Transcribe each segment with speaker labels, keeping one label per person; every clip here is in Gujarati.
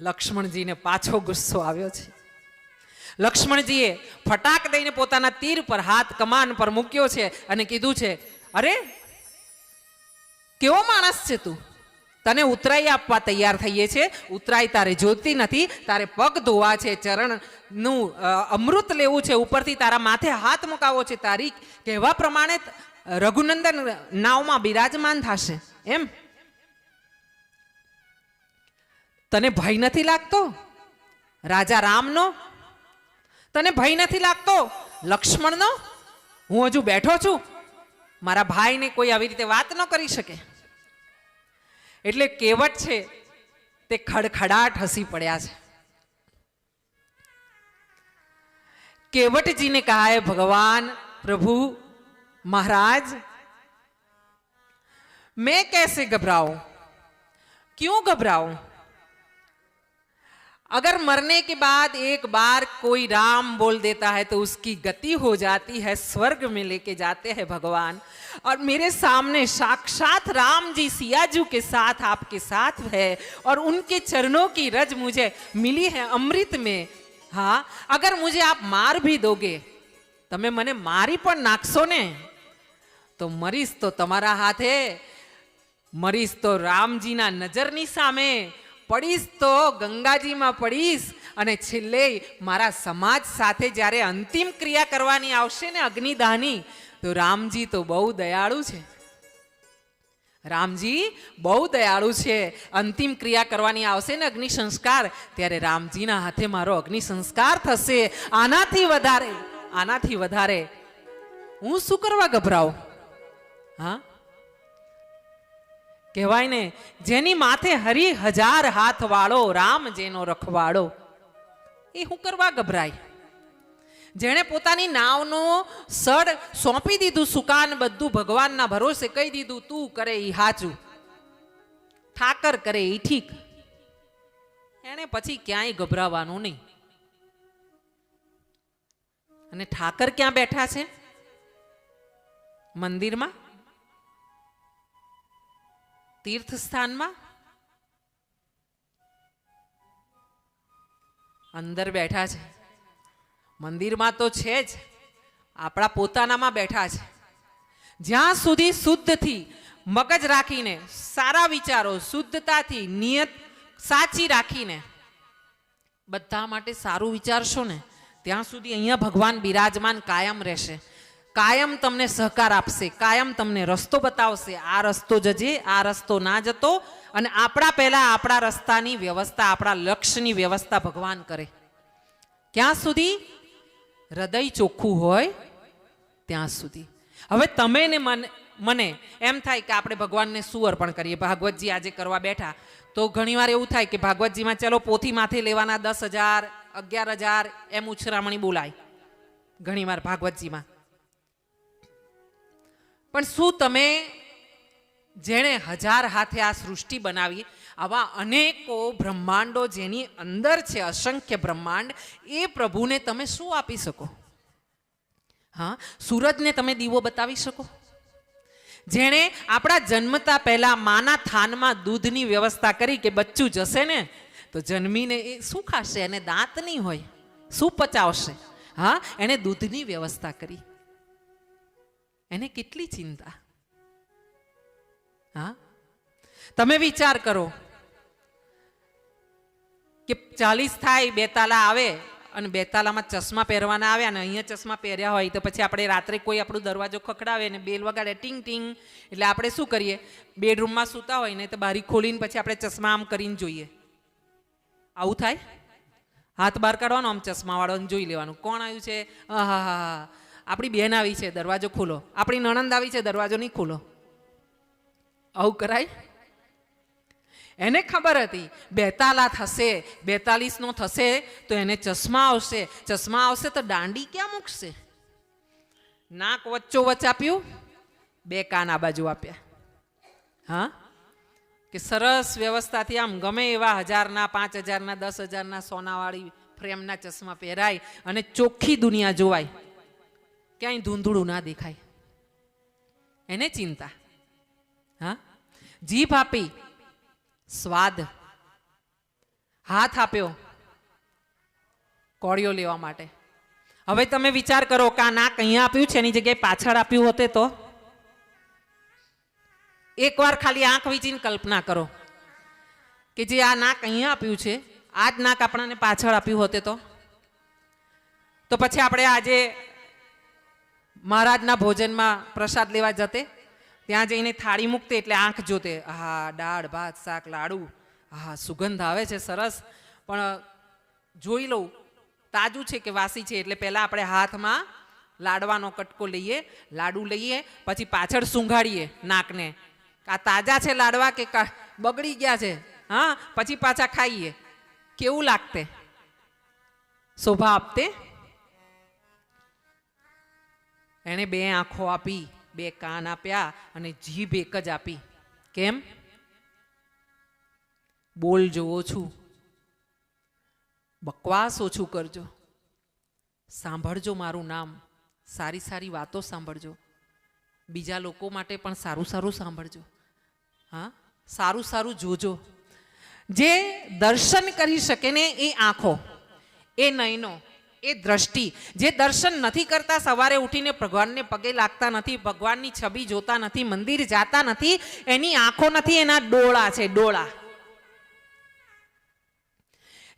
Speaker 1: લક્ષ્મણજીને પાછો ગુસ્સો આવ્યો છે. લક્ષ્મણજીએ ફટાક દઈને પોતાના તીર પર હાથ કમાન પર મૂક્યો છે અને કીધું છે, અરે, કેવો માણસ છે તું? તને ઉતરાઈ આપવા તૈયાર થઈએ છે? ઉતરાઈ તારે જોતી નથી. તારે પગ ધોવા છે, ચરણનું અમૃત લેવું છે. ઉપરથી તારા માથે હાથ મુકાવો છે. તારી કહેવા પ્રમાણે રઘુનંદન નાવમાં બિરાજમાન થશે. એમ? તને ભય નથી લાગતો? રાજા રામનો? તને ભય નથી લાગતો? લક્ષ્મણનો? હું હજુ બેઠો છું. મારા ભાઈને કોઈ આવી રીતે વાત ન કરી શકે. એટલે કહેવત છે, તે ખડખડાટ હસી પડ્યા છે. કેવટજીને કહે ભગવાન, પ્રભુ, મહારાજ, મેં કેસે ગભરાઉં ક્યું ગભરાઉં अगर मरने के बाद एक बार कोई राम बोल देता है तो उसकी गति हो जाती है स्वर्ग में लेके जाते हैं भगवान और मेरे सामने साक्षात राम जी सियाजू के साथ आपके साथ है और उनके चरणों की रज मुझे मिली है अमृत में हाँ अगर मुझे હા અગર મુજે આપ માર ભી દોગે તમે મને મારી પણ નાખશો ને તો મરીશ તો તમારા હાથે મરીશ ना नज़र नहीं सामे પડીશ તો ગંગાજીમાં પડીશ. અને છેલ્લે મારા સમાજ સાથે જ્યારે અંતિમ ક્રિયા કરવાની આવશે ને અગ્નિદાની તો રામજી તો બહુ દયાળુ છે. રામજી બહુ દયાળુ છે. અંતિમ ક્રિયા કરવાની આવશે ને અગ્નિ સંસ્કાર, ત્યારે રામજીના હાથે મારો અગ્નિ સંસ્કાર થશે. આનાથી વધારે આનાથી વધારે હું શું કરવા ગભરાઉં હા? કહેવાય ને, જેની માથે હરી હજાર હાથ વાળો રામ જેનો રખવાડો. એ હું કરવા ગભરાય? જેણે પોતાની નાવનો સડ સોંપી દીધું સુકાન બધું, ભગવાનના ભરોસે કહી દીધું, તું કરે એ હાચું. ઠાકર કરે એ ઠીક. એણે પછી ક્યાંય ગભરાવાનું નહીં. અને ઠાકર ક્યાં બેઠા છે? મંદિરમાં? તીર્થ સ્થાનમાં અંદર બેઠા છે મંદિરમાં તો છે જ આપણા પોતાનામાં બેઠા છે જ્યાં સુધી શુદ્ધથી મગજ રાખીને સારા વિચારો શુદ્ધતાથી નિયત સાચી રાખીને બધા માટે સારું વિચારશો ને ત્યાં સુધી અહીંયા ભગવાન બિરાજમાન કાયમ રહેશે કાયમ તમને સહકાર આપશે, કાયમ તમને રસ્તો બતાવશે. આ રસ્તો જજે, આ રસ્તો ના જતો અને આપણા પહેલા આપણા રસ્તાની વ્યવસ્થા, આપણા લક્ષ્યની વ્યવસ્થા ભગવાન કરે. ક્યાં સુધી? હૃદય ચોખ્ખું હોય ત્યાં સુધી. હવે તમે ને મને મને એમ થાય કે આપણે ભગવાનને શું અર્પણ કરીએ. ભાગવતજી આજે કરવા બેઠા. તો ઘણીવાર એવું થાય કે ભાગવતજીમાં ચલો પોથી માથે લેવાના દસ હજાર, અગિયાર હજાર એમ ઉછરામણી બોલાય. ઘણીવાર ભાગવતજીમાં. પણ શું તમે જેણે હજાર હાથે આ સૃષ્ટિ બનાવી, આવા અનેકો બ્રહ્માંડો જેની અંદર છે, અસંખ્ય બ્રહ્માંડ, એ પ્રભુને તમે શું આપી શકો? હા, સૂરજને તમે દીવો બતાવી શકો? જેણે આપણા જન્મતા પહેલાં માના થાનમાં દૂધની વ્યવસ્થા કરી કે બચ્ચું જશે ને, તો જન્મીને એ શું ખાશે? એને દાંત નહીં હોય. શું પચાવશે? હા, એણે દૂધની વ્યવસ્થા કરી. એને કેટલી ચિંતા? હા? તમે વિચાર કરો કે ચાલીસ થાય બેતાલા આવે અને બેતાલામાં ચશ્મા પહેરવાના આવે અને અહીંયા ચશ્મા પહેર્યા હોય તો પછી આપણે રાત્રે કોઈ આપણો દરવાજો ખખડાવે ને બેલ વગાડે, ટીંગ ટીંગ. એટલે આપણે શું કરીએ? બેડરૂમમાં સૂતા હોય ને તો બારી ખોલીને પછી આપણે ચશ્મા આમ કરીને જોઈએ. આવું થાય? હાથ બહાર કાઢવાનો આમ ચશ્માવાળાને જોઈ લેવાનું. કોણ આવ્યું છે? હા હા હા આપણી બેન આવી છે, દરવાજો ખોલો. આપણી નણંદ આવી છે, દરવાજો નહીં ખોલો. આવું કરાય? એને ખબર હતી, બેતાલા થશે બેતાલીસનો થશે, તો એને ચશ્મા આવશે. ચશ્મા આવશે તો દાંડી ક્યાં મૂકશે? નાક વચ્ચો વચ આપ્યું? બે કાન આ બાજુ આપ્યા. હા? કે સરસ વ્યવસ્થાથી આમ ગમે એવા હજારના, પાંચ હજારના, દસ હજારના સોનાવાળી ફ્રેમના ચશ્મા પહેરાય અને ચોખ્ખી દુનિયા જોવાય. ક્યાંય ધૂંધળું ના દેખાય. એને ચિંતા. હા? જીભ આપી, સ્વાદ. હાથ આપ્યો કોળીઓ લેવા માટે. હવે તમે વિચાર કરો કે આ નાક અહીંયા આપ્યું છે, એની જગ્યાએ પાછળ આપ્યું હોતે તો? એકવાર ખાલી આંખ વીચીને કલ્પના કરો કે જે આ નાક અહીંયા આપ્યું છે, આ જ નાક આપણાને પાછળ આપ્યું હોતે તો? તો પછી આપણે આજે મહારાજના ભોજનમાં પ્રસાદ લેવા જતે. ત્યાં જઈને થાળી મૂકતે એટલે આંખ જોતે. હા દાળ, ભાત, શાક, લાડુ. હા સુગંધ આવે છે, સરસ. પણ જોઈ લઉં, તાજું છે કે વાસી છે એટલે પહેલાં આપણે હાથમાં લાડવાનો કટકો લઈએ, લાડુ લઈએ, પછી પાછળ સૂંઘાડીએ નાકને. આ તાજા છે લાડવા કે બગડી ગયા છે? હા, પછી પાછા ખાઈએ. કેવું લાગતે? શોભા આપતે? એણે બે આંખો આપી, બે કાન આપ્યા અને જીભ એક જ આપી. કેમ? બોલ, જોવો છું. બકવાસ ઓછું કરજો. સાંભળજો મારું નામ. સારી સારી વાતો સાંભળજો. બીજા લોકો માટે પણ સારું સારું સાંભળજો. હા? સારું સારું જોજો. જે દર્શન કરી શકે ને એ આંખો, એ નયનો. એ દ્રષ્ટિ. જે દર્શન નથી કરતા, સવારે ઉઠીને ભગવાનને પગે લાગતા નથી, ભગવાનની છબી જોતા નથી, મંદિર જાતા નથી, એની આંખો નથી, એના ડોળા છે, ડોળા.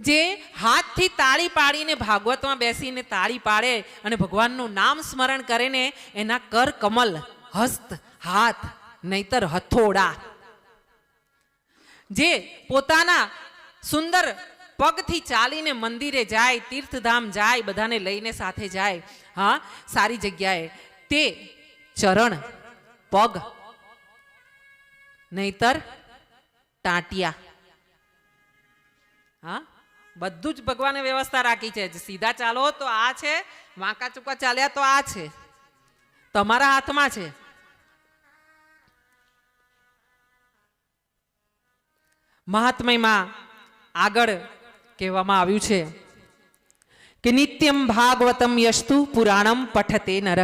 Speaker 1: જે હાથથી તાળી પાડીને ભાગવતમાં બેસીને તાળી પાડે અને ભગવાનનું નામ સ્મરણ કરે ને, એના કર કમલ, હસ્ત, હાથ, નહીતર હથોડા. જે પોતાના સુંદર પગથી ચાલીને મંદિરે જાય, તીર્થધામ જાય, બધાને લઈને સાથે જાય. હા, સારી જગ્યાએ. તે ચરણ, પગ, નહીતર ટાંટિયા. હા, બધું જ ભગવાને વ્યવસ્થા રાખી છે. સીધા ચાલો તો આ છે, વાંકા ચૂકા ચાલ્યા તો આ છે. તમારા હાથમાં છે. મહાત્મયમાં આગળ કહેવામાં આવ્યું છે કે નિત્યમ ભાગવતમ યસ્તુ પુરાણમ પઠતે નર.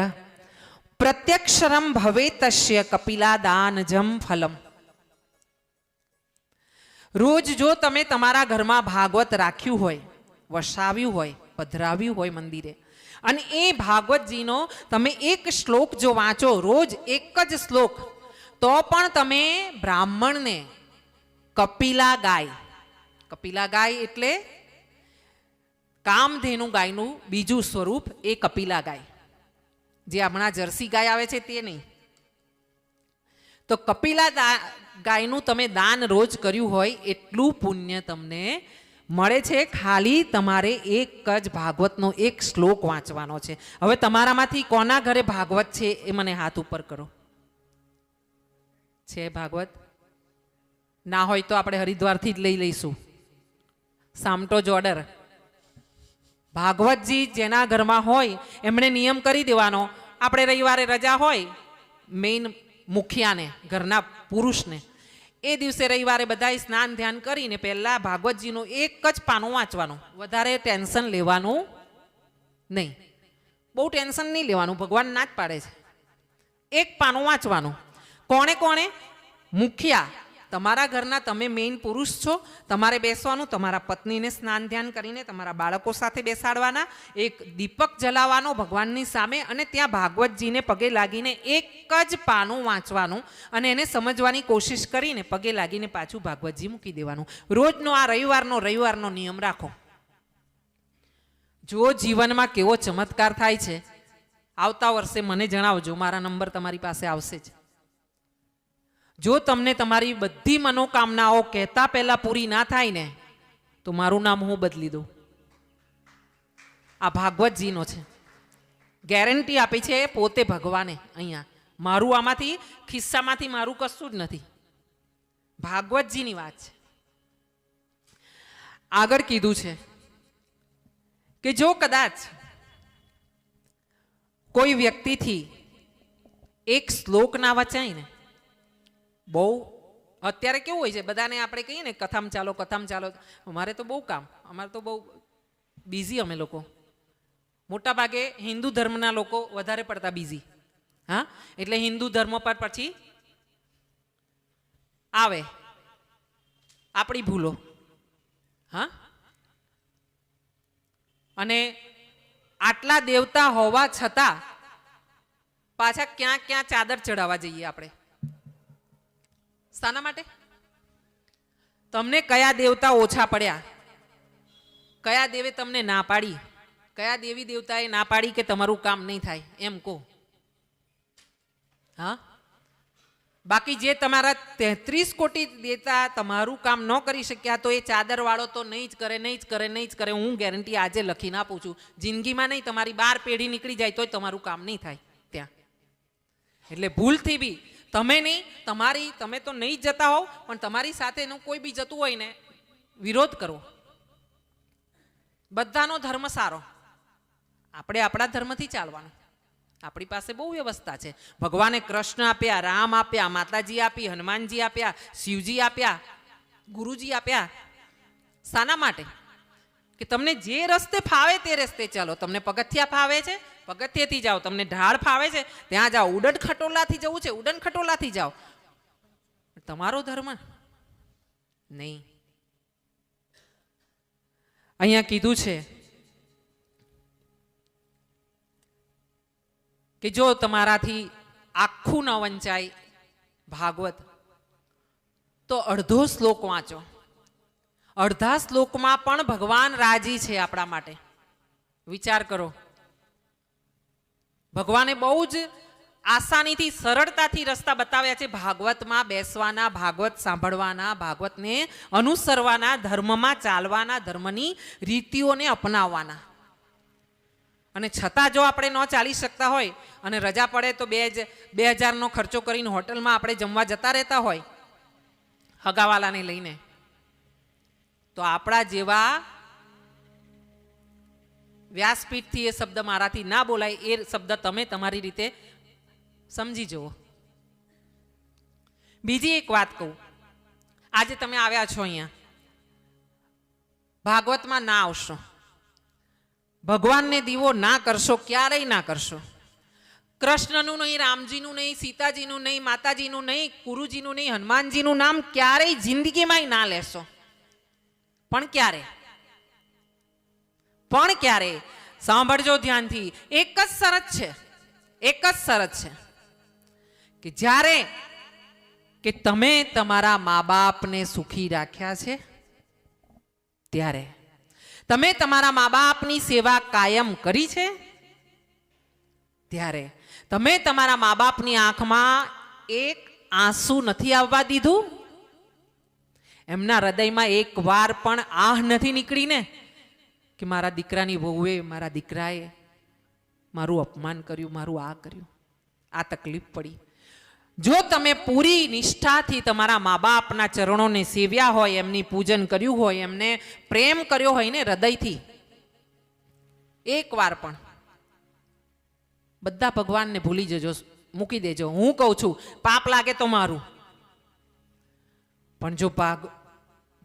Speaker 1: પ્રત્યક્ષરમ ભવે તસ્ય કપિલા દાનજમ ફલમ. રોજ જો તમે તમારા ઘરમાં ભાગવત રાખ્યું હોય, વસાવ્યું હોય, પધરાવ્યું હોય મંદિરે, અને એ ભાગવતજીનો તમે એક શ્લોક જો વાંચો, રોજ એક જ શ્લોક, તો પણ તમે બ્રાહ્મણને કપિલા ગાય કપિલા ગાય એટલે કામધેનુ ગાયનું બીજું સ્વરૂપ એ કપિલા ગાય જે હમણાં જર્સી ગાય આવે છે તે નહીં. તો કપિલા ગાયનું તમે દાન રોજ કર્યું હોય એટલું પુણ્ય તમને મળે છે. ખાલી તમારે એક જ ભાગવતનો એક શ્લોક વાંચવાનો છે. હવે તમારામાંથી કોના ઘરે ભાગવત છે એ મને હાથ ઉપર કરો. છે ભાગવત? ના હોય તો આપણે હરિદ્વારથી જ લઈ લઈશું. સામટો જોડર ભાગવતજી જેના ઘરમાં હોય, એમણે નિયમ કરી દેવાનો. આપણે રવિવારે રજા હોય મેઇન મુખિયાને, ઘરના પુરુષને. એ દિવસે રવિવારે બધાએ સ્નાન ધ્યાન કરીને પહેલાં ભાગવતજીનું એક જ પાનું વાંચવાનું. વધારે ટેન્શન લેવાનું નહીં. બહુ ટેન્શન નહીં લેવાનું, ભગવાન ના જ પાડે છે. એક પાનું વાંચવાનું. કોણે કોણે? મુખિયા. તમારા ઘરના તમે મેઇન પુરુષ છો, તમારે બેસવાનું, તમારા પત્નીને સ્નાન ધ્યાન કરીને તમારા બાળકો સાથે બેસાડવાના, એક દીપક જલાવવાનો ભગવાનની સામે અને ત્યાં ભાગવતજીને પગે લાગીને એક જ પાનું વાંચવાનું અને એને સમજવાની કોશિશ કરીને પગે લાગીને પાછું ભાગવતજી મૂકી દેવાનું. રોજનો આ રવિવારનો રવિવારનો નિયમ રાખો. જો જીવનમાં કેવો ચમત્કાર થાય છે. આવતા વર્ષે મને જણાવજો, મારા નંબર તમારી પાસે આવશે જ. જો તમને તમારી બધી મનોકામનાઓ કહેતા પહેલા પૂરી ના થાય ને, તો મારું નામ હું બદલી દઉં. આ ભાગવતજીનો છે. ગેરંટી આપી છે પોતે ભગવાને અહીંયા. મારું આમાંથી, ખિસ્સામાંથી મારું કશું જ નથી. ભાગવતજીની વાત છે. આગળ કીધું છે કે જો કદાચ કોઈ વ્યક્તિથી એક શ્લોક ના વચાય ને બહુ? અત્યારે કેવું હોય છે? બધાને આપણે કહીએ ને, કથામ ચાલો કથામ ચાલો. અમારે તો બહુ કામ. અમારે તો બહુ બિઝી અમે લોકો. મોટા ભાગે હિન્દુ ધર્મના લોકો વધારે પડતા બિઝી હા? એટલે હિન્દુ ધર્મ પર પછી આવે. આપણી ભૂલો. હા? અને આટલા દેવતા હોવા છતાં પાછા ક્યાં ક્યાં ચાદર ચડાવવા જઈએ આપણે? શાના માટે? તમને કયા દેવતા ઓછા પડ્યા? કયા દેવે તમને ના પાડી? કયા દેવી દેવતાએ ના પાડી કે તમારું કામ નહીં થાય? એમ કહો. હા? બાકી જે તમારા તેત્રીસ કોટી દેતા તમારું કામ ન કરી શક્યા તો એ ચાદરવાળો તો નહીં જ કરે, નહીં જ કરે, નહીં જ કરે. હું ગેરંટી આજે લખીને આપું છું. જિંદગીમાં નહીં, તમારી બાર પેઢી નીકળી જાય તોય તમારું કામ નહીં થાય ત્યાં. એટલે ભૂલથી બી તમે નહીં, તમારી, તમે તો નહીં જતા હોવ, પણ તમારી સાથેનું કોઈ બી જતું હોય ને, વિરોધ કરો. બધાનો ધર્મ સારો. આપણે આપણા ધર્મથી ચાલવાનું. આપણી પાસે બહુ વ્યવસ્થા છે. ભગવાને કૃષ્ણ આપ્યા, રામ આપ્યા, માતાજી આપી, હનુમાનજી આપ્યા, શિવજી આપ્યા, ગુરુજી આપ્યા. શાના માટે? કે તમને જે રસ્તે ફાવે તે રસ્તે ચાલો. તમને પગથિયા ફાવે છે, પગથિયેથી જાઓ. તમને ઢાળ ફાવે છે, ત્યાં જાઓ. ઉડન ખટોલાથી જવું છે, ઉડન ખટોલાથી જાઓ. તમારો ધર્મ નહીં. અહીંયા કીધું છે કે જો તમારાથી આખું ન વંચાય ભાગવત, તો અડધો શ્લોક વાંચો. અડધા શ્લોકમાં પણ ભગવાન રાજી છે આપણા માટે. વિચાર કરો. ભગવાને બહુ જ આસાનીથી, સરળતાથી રસ્તા બતાવ્યા છે. ભાગવતમાં બેસવાના, ભાગવત સાંભળવાના, ભાગવતને અનુસરવાના, ધર્મમાં ચાલવાના, ધર્મની રીતિઓને અપનાવવાના. અને છતાં જો આપણે ન ચાલી શકતા હોય અને રજા પડે તો બે જ, બે હજારનો ખર્ચો કરીને હોટલમાં આપણે જમવા જતા રહેતા હોય, હગાવાલાને લઈને. તો આપણા જેવા વ્યાસપીઠથી એ શબ્દ મારાથી ના બોલાય, એ શબ્દ તમે તમારી રીતે સમજી જુઓ. બીજી એક વાત કહું. આજે તમે આવ્યા છો અહીંયા. ભાગવતમાં ના આવશો. ભગવાનને દીવો ના કરશો, ક્યારેય ના કરશો. કૃષ્ણનું નહીં, રામજીનું નહીં, સીતાજીનું નહીં, માતાજીનું નહીં, ગુરુજીનું નહીં, હનુમાનજીનું નામ ક્યારેય જિંદગીમાંય ના લેશો. પણ ક્યારે? પણ ક્યારે? સાંભળજો ધ્યાનથી. એક જ શરત છે. એક જ શરત છે. કે જ્યારે કે તમે તમારા મા બાપને સુખી રાખ્યા છે, ત્યારે તમે તમારા મા બાપની સેવા કાયમ કરી છે, ત્યારે તમે તમારા મા બાપની આંખમાં એક આંસુ નથી આવવા દીધું? એમના હૃદયમાં એક વાર પણ આહ નથી નીકળીને કે મારા દીકરાની વહુએ મારા દીકરાએ મારું અપમાન કર્યું, મારું આ કર્યું, આ તકલીફ પડી. જો તમે પૂરી નિષ્ઠાથી તમારા મા બાપના ચરણોને સેવ્યા હોય, એમની પૂજન કર્યું હોય, એમને પ્રેમ કર્યો હોય ને હૃદયથી એક વાર પણ બધા ભગવાનને ભૂલી જજો, મૂકી દેજો. હું કહું છું, પાપ લાગે તો મારું. પણ જો ભાગ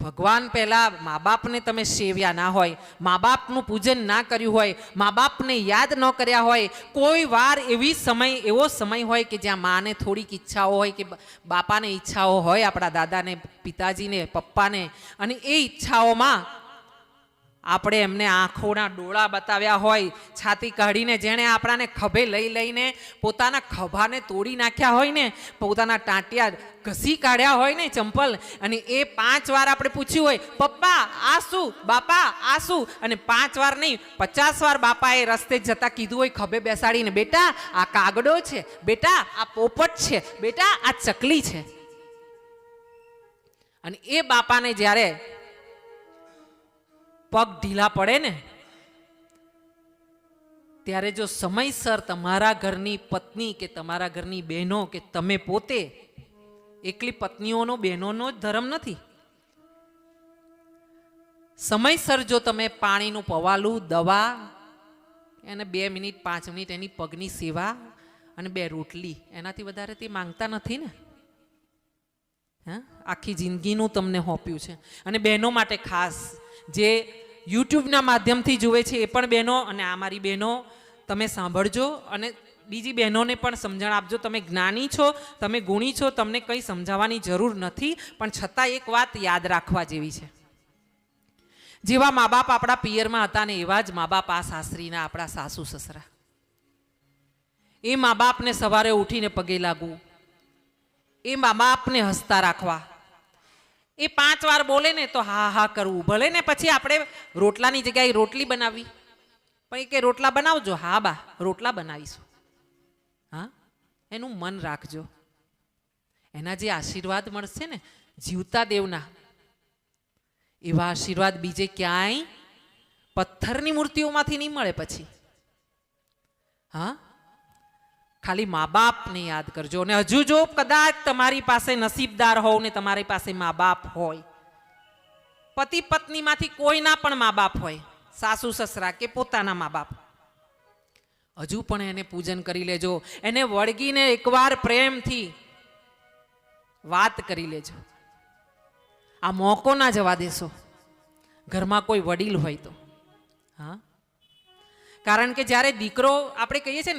Speaker 1: ભગવાન પહેલાં મા બાપને તમે સેવ્યા ના હોય મા બાપનું પૂજન ના કર્યું હોય મા બાપને યાદ ન કર્યા હોય, કોઈ વાર એવી સમય, એવો સમય હોય કે જ્યાં માને થોડીક ઈચ્છાઓ હોય કે બાપાને ઈચ્છાઓ હોય આપણા દાદાને, પિતાજીને, પપ્પાને, અને એ ઈચ્છાઓમાં આપણે એમને આંખોના ડોળા બતાવ્યા હોય, છાતી કાઢીને જેણે આપણાને ખભે લઈ લઈને પોતાના ખભાને તોડી નાખ્યા હોય ને, પોતાના ટાંટિયા ઘસી કાઢ્યા હોય ને ચંપલ, અને એ પાંચ વાર આપણે પૂછ્યું હોય, પપ્પા, આ શું? બાપા, આ શું? અને પાંચ વાર નહીં, પચાસ વાર બાપાએ રસ્તે જતા કીધું હોય, ખભે બેસાડીને, બેટા, આ કાગડો છે, બેટા, આ પોપટ છે, બેટા, આ ચકલી છે. અને એ બાપાને જ્યારે પગ ઢીલા પડે ને, ત્યારે જો સમયસર તમારા ઘરની પત્ની કે તમારા ઘરની બહેનો કે તમે પોતે એકલી પત્નીઓનો, બહેનોનો જ ધર્મ નથી. સમયસર જો તમે પાણીનું પવાલું, દવા એને બે મિનિટ, પાંચ મિનિટ એની પગની સેવા અને બે રોટલી, એનાથી વધારે તે માંગતા નથી ને. હા? આખી જિંદગીનું તમને હોપ્યું છે. અને બહેનો માટે ખાસ જે યુટ્યુબના માધ્યમથી જુએ છે એ પણ બહેનો અને આ મારી બહેનો, તમે સાંભળજો અને બીજી બહેનોને પણ સમજણ આપજો. તમે જ્ઞાની છો, તમે ગુણી છો, તમને કંઈ સમજાવવાની જરૂર નથી, પણ છતાં એક વાત યાદ રાખવા જેવી છે. જેવા મા બાપ આપણા પિયરમાં હતા ને એવા જ મા બાપ આ સાસરીના, આપણા સાસુ સસરા. એ મા બાપને સવારે ઉઠીને પગે લાગવું, એ મા બાપને હસતા રાખવા એ પાંચ વાર બોલે ને તો હા હા કરવું. ભલે ને પછી આપણે રોટલાની જગ્યાએ રોટલી બનાવવી પણ એ કે રોટલા બનાવજો. હા બા, રોટલા બનાવીશું. હા? એનું મન રાખજો. એના જે આશીર્વાદ મળશે ને, જીવતા દેવના, એવા આશીર્વાદ બીજે ક્યાંય પથ્થરની મૂર્તિઓમાંથી નહીં મળે પછી. હા? ખાલી મા બાપને યાદ કરજો અને હજુ જો કદાચ તમારી પાસે નસીબદાર હોવ ને તમારી પાસે મા બાપ હોય પતિ પત્નીમાંથી કોઈના પણ મા બાપ હોય, સાસુ, સસરા કે પોતાના મા બાપ હજુ પણ એને પૂજન કરી લેજો, એને વળગીને એકવાર પ્રેમથી વાત કરી લેજો. આ મોકો ના જવા દેશો. ઘરમાં કોઈ વડીલ હોય તો. હા? કારણ કે જ્યારે દીકરો, આપણે કહીએ છીએ ને